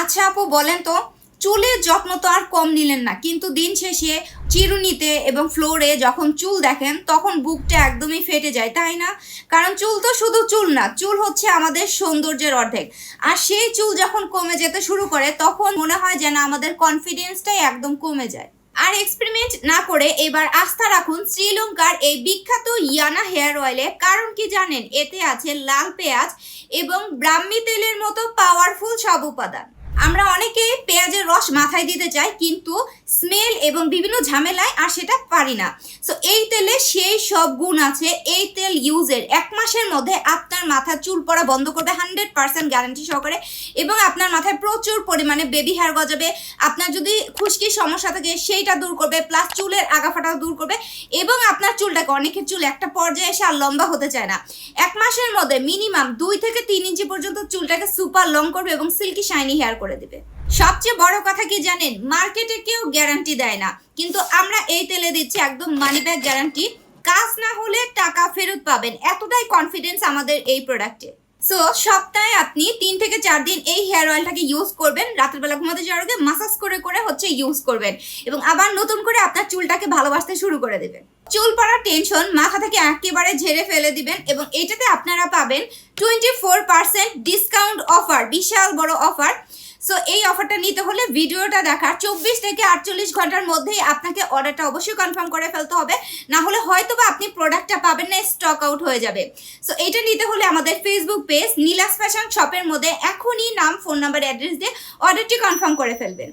আচ্ছা আপু, বলেন তো, চুলের যত্ন তো আর কম নিলেন না, কিন্তু দিন শেষে চিরুনিতে এবং ফ্লোরে যখন চুল দেখেন, তখন বুকটা একদমই ফেটে যায়, তাই না? কারণ চুল তো শুধু চুল না, চুল হচ্ছে আমাদের সৌন্দর্যের অর্ধেক। আর সেই চুল যখন কমে যেতে শুরু করে, তখন মনে হয় যেন আমাদের কনফিডেন্সটাই একদম কমে যায়। আর এক্সপেরিমেন্ট না করে এবার আস্থা রাখুন, শ্রীলঙ্কার এই বিখ্যাত ইয়ানা হেয়ার অয়েলে কারণ কি জানেন? এতে আছে লাল পেঁয়াজ এবং ব্রাহ্মী তেলের মতো পাওয়ারফুল সব উপাদান। আমরা অনেকে পেঁয়াজের রস মাথায় দিতে চাই, কিন্তু স্মেল এবং বিভিন্ন ঝামেলায় আর সেটা পারি না। সো এই তেলে সব গুণ আছে এই তেল ইউজের এক মাসের মধ্যে আপনার মাথার চুল পড়া বন্ধ করবে হান্ড্রেড পার্সেন্ট গ্যারান্টি সহকারে এবং আপনার মাথায় প্রচুর পরিমাণে বেবি হেয়ার গজাবে, আপনার যদি খুশকির সমস্যা থাকে সেইটা দূর করবে প্লাস চুলের আগাফাটাও দূর করবে এবং আপনার চুলটাকে অনেকের চুল একটা পর্যায়ে এসে আর লম্বা হতে চায় না। এক মাসের মধ্যে মিনিমাম দুই থেকে তিন ইঞ্চি পর্যন্ত চুলটাকে সুপার লং করবে এবং সিল্কি শাইনি হেয়ার করে দেবে। সবচেয়ে বড় কথা কি জানেন? মার্কেটে কেউ গ্যারান্টি দেয় না। কিন্তু আমরা এই তেলে দিচ্ছি একদম মানি ব্যাগ গ্যারান্টি কাজ না হলে টাকা ফেরত পাবেন। এতটাই কনফিডেন্স আমাদের এই প্রোডাক্টে সো সপ্তাহে আপনি তিন থেকে চার দিন এই হেয়ার অয়েলটাকে ইউজ করবেন। রাতের বেলা ঘুমাতে যাওয়ার আগে মাসাজ করে করে হচ্ছে ইউজ করবেন। এবং আবার নতুন করে আপনার চুলটাকে ভালোবাসতে শুরু করে দেবেন। চুল পড়ার টেনশন মাথা থেকে একেবারে ঝেড়ে ফেলে দিবেন এবং এটাতে আপনারা পাবেন twenty four percent discount offer বিশাল বড় অফার সো এই অফারটা নিতে হলে ভিডিওটা দেখার চব্বিশ থেকে আটচল্লিশ ঘণ্টার মধ্যেই আপনাকে অর্ডারটা অবশ্যই কনফার্ম করে ফেলতে হবে। না হলে হয়তো বা আপনি প্রোডাক্টটা পাবেন না স্টক আউট হয়ে যাবে। সো এটা নিতে হলে আমাদের ফেসবুক পেজ নীলাস ফ্যাশন শপের মধ্যে এখনই নাম ফোন নাম্বার অ্যাড্রেস দিয়ে অর্ডারটি কনফার্ম করে ফেলবেন।